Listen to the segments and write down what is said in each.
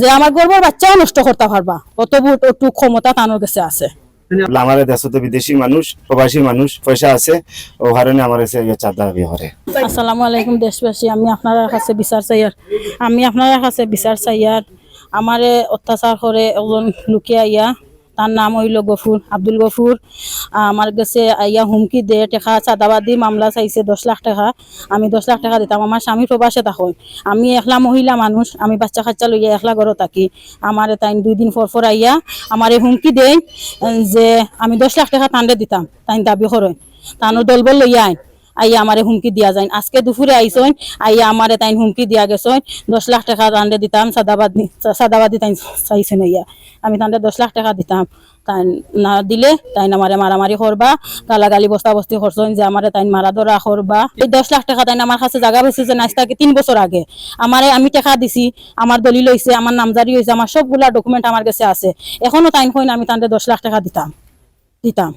যে আমার গর্বর বাচ্চাও নষ্ট করতে পারবা। অত একটু ক্ষমতা তানোর কাছে আছে। আমার দেশে তো বিদেশি মানুষ প্রবাসী মানুষ পয়সা আছে ও কারণে আমার কাছে চাঁদা করে। আসসালামু আলাইকুম দেশবাসী। আমি আপনার কাছে বিচার চাইয়ার আমি আপনার কাছে বিচার চাইয়ার আমারে অত্যাচার করে একজন লুকিয়ে আইয়া তার নাম হইল গফুর, আব্দুল গফুর। আমার কাছে আইয়া হুমকি দে টেকা, চাঁদাবাদি মামলা চাইছে দশ লাখ টাকা। আমি দশ লাখ টাকা দিতাম, আমার স্বামী প্রবাসে থাকুন। আমি একলা মহিলা মানুষ, আমি বাচ্চা কাচ্চা লইয়া একলা ঘরে থাকি। আমার তাই দুই দিন পর পর আইয়া আমার হুমকি দেয় যে আমি দশ লাখ টাকা তান্ডে দিতাম, তাই দাবি করেন। তানোর দলবল লইয়া আইন। আইয়া আমারে হুমকি দিয়া যায় আজকে দুপুরে আইসন আইয়া আমারে তাইন হুমকি দিয়া গেছন দশ লাখ টাকা তান্ডে দিতাম, সাদাবাদি সাদাবাদি তাইন চাইছেন আইয়া। আমি তান্ডে দশ লাখ টাকা দিতাম। তাই না দিলে তাইন আমারে মারামারি করবা, গালাগালি বস্তা বস্তি করছেন যে আমারে তাইন মারা ধরা করবা। এই দশ লাখ টাকা তাইন আমার কাছে জায়গা বেশি যে নাস্তাকে তিন বছর আগে। আমারে আমি টাকা দিছি, আমার দলিল হয়েছে আমার নামজারি হয়েছে আমার সবগুলা ডকুমেন্ট আমার কাছে আছে। এখনও তাইন কইন আমি তান্ডে দশ লাখ টাকা দিতাম। দিতাম।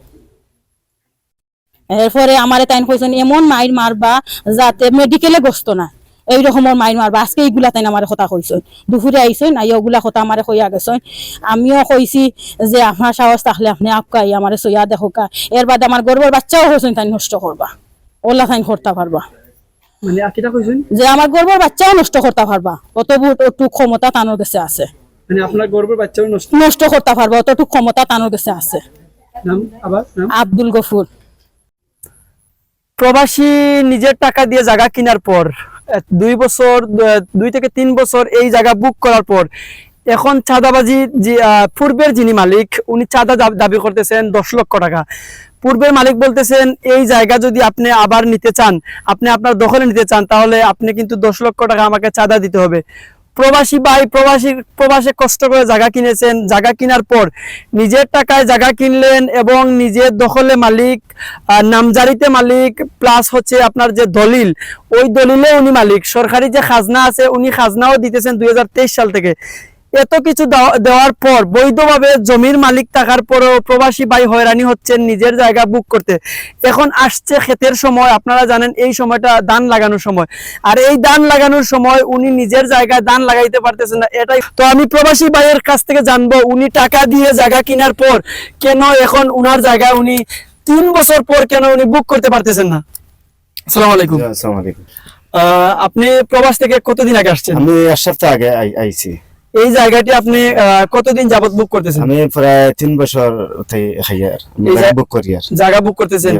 এরপরে আমারে তাইন কইছেন এমন মাইর মারবা যাতে মেডিকেলে গস্ত না। এই রকমের মাইর মারবা। আজকে এইগুলা তাইন আমার কথা কইছেন। দুপুরে আইছেন আই ওগুলা কথা আমারে কইয়া গেছেন। আমিও কইছি যে আপনার সাহস থাকলে আপনি আপকাই আমারে সইয়া দেখোকা এর বাদে আমার গর্বের বাচ্চাও হয়েছেন তাই নষ্ট করবা। ওলা তাইন করতে পারবা। মানে যে আমার গর্বের বাচ্চাও নষ্ট করতে পারবা। অতটুক একটু ক্ষমতা তানোর কাছে আছে। মানে আপনার গর্বের বাচ্চাও নষ্ট করতে পারবা। অতটুক ক্ষমতা তানোর কাছে আছে। আব্দুল গফুর। প্রবাসী নিজের টাকা দিয়ে জায়গা কেনার পর দুই বছর দুই থেকে তিন বছর এই জায়গা বুক করার পর, এখন চাঁদাবাজি পূর্বের যিনি মালিক, উনি চাঁদা দাবি করতেছেন দশ লক্ষ টাকা। পূর্বের মালিক বলতেছেন, এই জায়গা যদি আপনি আবার নিতে চান, আপনি আপনার দখলে নিতে চান, তাহলে আপনি কিন্তু দশ লক্ষ টাকা আমাকে চাঁদা দিতে হবে। প্রবাসী ভাই, প্রবাসী, প্রবাসে কষ্ট করে জায়গা কিনেছেন। জায়গা কেনার পর নিজের টাকায় জায়গা কিনলেন এবং নিজের দখলে মালিক নামজারিতে মালিক প্লাস হচ্ছে আপনার যে দলিল, ওই দলিলে উনি মালিক। সরকারি যে খাজনা আছে, উনি খাজনাও দিতেছেন দু হাজার তেইশ সাল থেকে। এত কিছু দেওয়া- দেওয়ার পর বৈধভাবে জমির মালিক থাকার পরও প্রবাসী ভাই হয়রানি হচ্ছেন নিজের জায়গা বুক করতে। এখন আসছে ক্ষেতের সময় আপনারা জানেন এই সময়টা ধান লাগানোর সময়। আর এই ধান লাগানোর সময় উনি নিজের জায়গায় ধান লাগাইতে পারতেছেন না এটাই। তো আমি প্রবাসী ভাইয়ের কাছ থেকে জানব উনি টাকা দিয়ে জায়গা কেনার পর কেন এখন উনার জায়গা উনি তিন বছর পর কেন উনি বুক করতে পারতেছেন না? আসসালামু আলাইকুম। আপনি প্রবাস থেকে কতদিন আগে আসছেন? আমি এক সপ্তাহ আগে আই- আইছি। এই জায়গাটি আপনি কতদিন যাবত বুক করতেছেন? আমি প্রায় তিন বছর বুক করি আর। জায়গা বুক করতেছেন.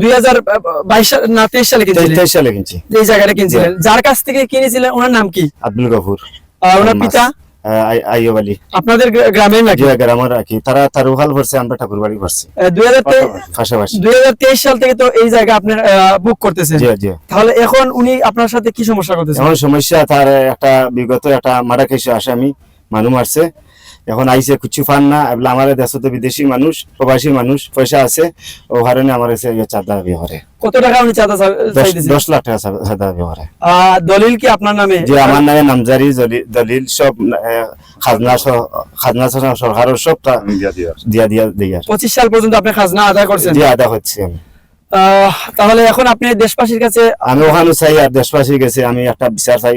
দুই হাজার বাইশ না তেইশ সালে কিনছিলেন? তেইশ সালে কিনছি। এই জায়গাটা কিনছিলেন। যার কাছ থেকে কিনেছিলেন ওনার নাম কি? আব্দুল গফুর। ওনার। পিতা? আইয়ব আলী আপনাদের গ্রামের নাকি? গ্রামের রাখি। তারা তার উহাল ভরছে আমরা ঠাকুর বাড়ি ভরছি পাশাপাশি। দুই হাজার তেইশ সাল থেকে তো এই জায়গা আপনার বুক করতেছেন। তাহলে এখন উনি আপনার সাথে কি সমস্যা করতেছেন? সমস্যা তার একটা বিগত একটা মারা কেসে আসামি মানুষ মারছে। এখন আইসে কিছু ফান না এগুলো আমার দেশে তো বিদেশি মানুষ প্রবাসী মানুষ পয়সা আছে ও কারণে আমার কাছে ইয়ে চাঁদা দাবি করে কত টাকা উনি চাঁদা দশ- লাখ টাকা চাঁদা দাবি করে দলিল কি আপনার নামে? যে আমার নামে নামজারি দলিল সব খাজনা খাজনা সরকারের সব টা- দিয়া দিয়া পঁচিশ সাল পর্যন্ত আপনি খাজনা আদায় করছেন? দিয়ে আদা হচ্ছে আমি। আহ, তাহলে এখন আপনি দেশবাসীর কাছে আমি ওখানে চাই আর দেশবাসীর কাছে আমি একটা বিচার চাই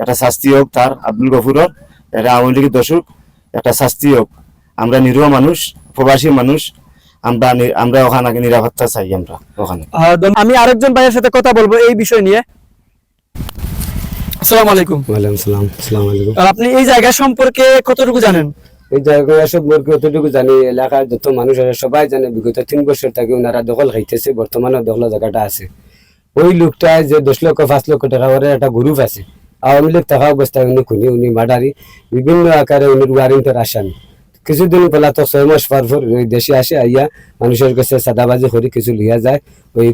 একটা শাস্তি হোক তার আব্দুল গফুরের এটা আওয়ামী লীগের দর্শক একটা শাস্তি হোক। আমরা নিরীহ মানুষ প্রবাসী মানুষ আমরা আমরা ওখানে নিরাপত্তা চাই আমরা ওখানে। আমি আরেকজন ভাইয়ের সাথে কথা বলব এই বিষয় নিয়ে। আসসালামু আলাইকুম। ওয়ালাইকুম সালাম আসসালামু আলাইকুম। আর আপনি এই জায়গা সম্পর্কে কতটুকু জানেন? এই জায়গায় সম্পর্কে অতটুকু জানি এলাকার যত মানুষ আছে সবাই জানে বিগত তিন বছর থেকে ওনারা দখল খাইতেছে বর্তমানে দখল জায়গাটা আছে। ওই লোকটা যে দশ লক্ষ পাঁচ লক্ষ টাকা করে একটা গ্রুপ আছে। আওয়ামী লীগ থাকা অবস্থায় উনি খুনি উনি মার্ডারি বিভিন্ন আকারে উনি ওয়ারেন্টের আসামি কিছুদিন পেলা তো ছয় মাস পর পর দেশে আসে আইয়া মানুষের কাছে সাদাবাজি করে কিছু লিয়া যায় ওই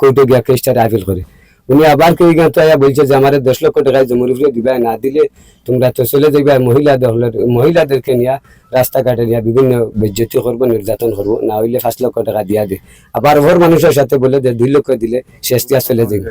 কোর্টে গিয়া কেসটা আপিল করে উনি আবার কেউ আয়া বলছে যে আমার দশ লক্ষ টাকায় জমির উপরে দিবা না দিলে তোমরা তো চলে যাইবা মহিলা মহিলাদেরকে নিয়ে রাস্তাঘাটে নিয়ে বিভিন্ন বেজ্জতি করব নির্যাতন করব না হইলে পাঁচ লক্ষ টাকা দিয়া দে। আবার ওর মানুষের সাথে বলে যে দুই লক্ষ দিলে শেষ দিয়া চলে যাবে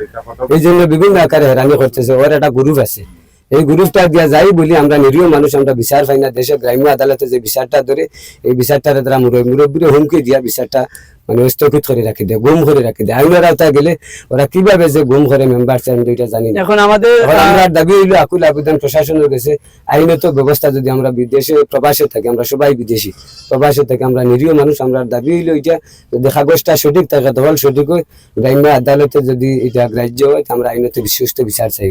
এই জন্য বিভিন্ন আকারে হেরানি করতেছে ওর একটা গ্রুপ আছে। এই গ্রুপটা দিয়া যাই বলি আমরা নিরীহ মানুষ আমরা বিচার পাই না। দেশের গ্রাম্য আদালতে যে বিচারটা ধরে এই বিচারটা তারা মুরব্বীরে হুমকি দিয়া বিচারটা মানে স্থগিত করে রাখি দেয় গুম করে রাখি দেয়। আইনের আওতায় গেলে ওরা কীভাবে যে গুম করে মেম্বার আমি দুইটা জানি না। এখন আমাদের আমরা দাবি হইল আকুল আবেদন প্রশাসনের কাছে আইনত ব্যবস্থা যদি আমরা বিদেশে প্রবাসে থাকি আমরা সবাই বিদেশি প্রবাসে থাকি আমরা নিরীহ মানুষ আমরা দাবি হইল এটা যদি কাগজটা সঠিক থাকে দল সঠিক হয় গ্রাম্য আদালতে যদি এটা গ্রাহ্য হয় আমরা আইনত বিশ্বস্ত বিচার চাই।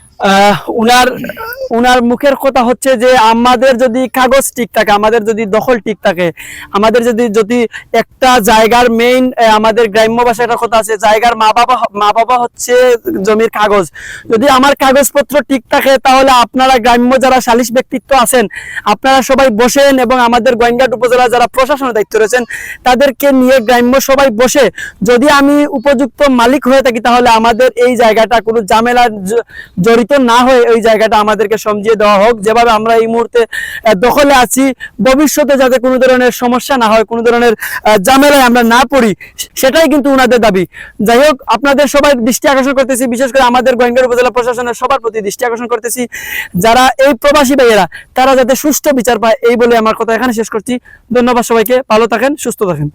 উনার উনার মুখের কথা হচ্ছে যে আমাদের যদি কাগজ ঠিক থাকে, আমাদের যদি দখল ঠিক থাকে, আমাদের যদি যদি একটা জায়গার মেইন আমাদের গ্রাম্য একটা কথা আছে, জায়গার মা বাবা মা বাবা হচ্ছে জমির কাগজ। যদি আমার কাগজপত্র ঠিক থাকে, তাহলে আপনারা গ্রাম্য যারা সালিশ ব্যক্তিত্ব আছেন, আপনারা সবাই বসেন এবং আমাদের গোয়েন্দাট উপজেলা যারা প্রশাসনের দায়িত্ব রয়েছেন, তাদেরকে নিয়ে গ্রাম্য সবাই বসে। যদি আমি উপযুক্ত মালিক হয়ে থাকি, তাহলে আমাদের এই জায়গাটা কোনো ঝামেলা জ- জড়িত না হয়ে ওই জায়গাটা আমাদেরকে সমঝিয়ে দেওয়া হোক। যেভাবে আমরা এই মুহূর্তে দখলে আছি ভবিষ্যতে যাতে কোনো ধরনের সমস্যা না হয় কোনো ধরনের আহ, ঝামেলায় আমরা না পড়ি সেটাই কিন্তু ওনাদের দাবি। যাই হোক আপনাদের সবাই দৃষ্টি আকর্ষণ করতেছি বিশেষ করে আমাদের গোয়েঙ্গার উপজেলা প্রশাসনের সবার প্রতি দৃষ্টি আকর্ষণ করতেছি। যারা এই প্রবাসী ভাইয়েরা তারা যাতে সুষ্ঠু বিচার পায় এই বলে আমার কথা এখানে শেষ করছি। ধন্যবাদ সবাইকে ভালো থাকেন সুস্থ থাকেন।